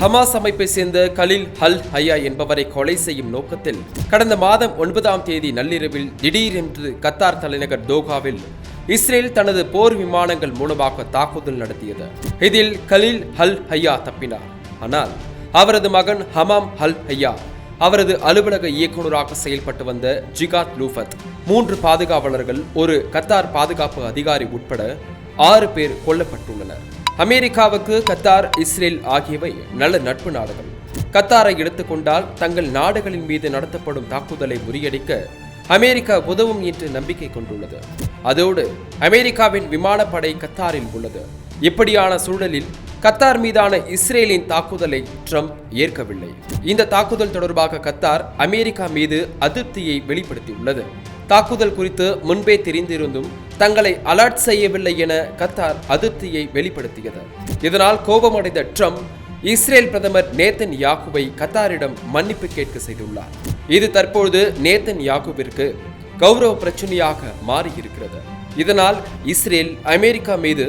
Hamas அமைப்பை சேர்ந்த கலில் ஹல் ஹயா என்பவரை கொலை செய்யும் நோக்கத்தில் கடந்த மாதம் ஒன்பதாம் தேதி நள்ளிரவில் திடீரென்று கத்தார் தலைநகர் தோகாவில் இஸ்ரேல் தனது போர் விமானங்கள் மூலமாக தாக்குதல் நடத்தியது. இதில் கலில் ஹல் ஹையா தப்பினார். ஆனால் அவரது மகன் ஹமாம் ஹல் ஹையா அவரது அலுவலக இயக்குநராக செயல்பட்டு வந்த ஜிகாத் லூஃபத் மூன்று பாதுகாவலர்கள் ஒரு கத்தார் பாதுகாப்பு அதிகாரி உட்பட ஆறு பேர் கொல்லப்பட்டுள்ளனர். அமெரிக்காவுக்கு கத்தார் இஸ்ரேல் ஆகியவை நல்ல நட்பு நாடுகள். கத்தாரை எடுத்துக்கொண்டால் தங்கள் நாடுகளின் மீது நடத்தப்படும் தாக்குதலை முறியடிக்க அமெரிக்கா உதவும் என்று நம்பிக்கை கொண்டுள்ளது. அதோடு அமெரிக்காவின் விமானப்படை கத்தாரில் உள்ளது. இப்படியான சூழலில் கத்தார் மீதான இஸ்ரேலின் தாக்குதலை ட்ரம்ப் ஏற்கவில்லை. இந்த தாக்குதல் தொடர்பாக கத்தார் அமெரிக்கா மீது அதிருப்தியை வெளிப்படுத்தியுள்ளது. தாக்குதல் குறித்து முன்பே தெரிந்திருந்தும் தங்களை அலர்ட் செய்யவில்லை என கத்தார் அதிருப்தியை வெளிப்படுத்தியது. இதனால் கோபமடைந்த ட்ரம்ப் இஸ்ரேல் பிரதமர் நேத்தன் யாகுவை கத்தாரிடம் மன்னிப்பு கேட்க செய்துள்ளார். இது தற்பொழுது நேத்தன் யாகுவிற்கு கௌரவ பிரச்சனையாக மாறியிருக்கிறது. இதனால் இஸ்ரேல் அமெரிக்கா மீது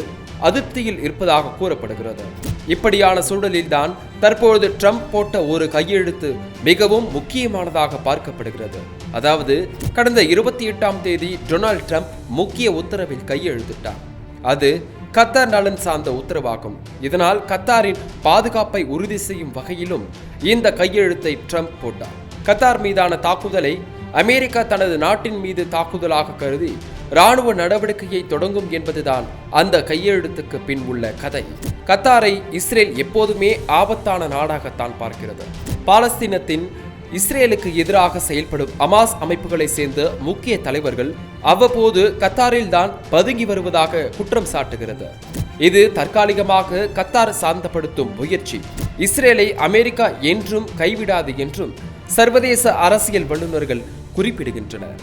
அதிருப்தியில் இருப்பதாக கூறப்படுகிறது. இப்படியான சூழலில்தான் தற்பொழுது ட்ரம்ப் போட்ட ஒரு கையெழுத்து மிகவும் முக்கியமானதாக பார்க்கப்படுகிறது. அதாவது கடந்த இருபத்தி எட்டாம் தேதி டொனால்ட் ட்ரம்ப் முக்கிய உத்தரவில் கையெழுத்திட்டார். அது கத்தார் நலன் சார்ந்த உத்தரவாகும். இதனால் கத்தாரின் பாதுகாப்பை உறுதி செய்யும் வகையிலும் இந்த கையெழுத்தை ட்ரம்ப் போட்டார். கத்தார் மீதான தாக்குதலை அமெரிக்கா தனது நாட்டின் மீது தாக்குதலாக கருதி ராணுவ நடவடிக்கையை தொடங்கும் என்பதுதான் அந்த கையெழுத்துக்கு பின் உள்ள கதை. கத்தாரை இஸ்ரேல் எப்போதுமே ஆபத்தான நாடாகத்தான் பார்க்கிறது. பாலஸ்தீனத்தின் இஸ்ரேலுக்கு எதிராக செயல்படும் அமாஸ் அமைப்புகளை சேர்ந்த முக்கிய தலைவர்கள் அவ்வப்போது கத்தாரில் தான் பதுங்கி வருவதாக குற்றம் சாட்டுகிறது. இது தற்காலிகமாக கத்தார் சாந்தப்படுத்தும் முயற்சி. இஸ்ரேலை அமெரிக்கா என்றும் கைவிடாது என்றும் சர்வதேச அரசியல் வல்லுநர்கள் குறிப்பிடுகின்றனர்.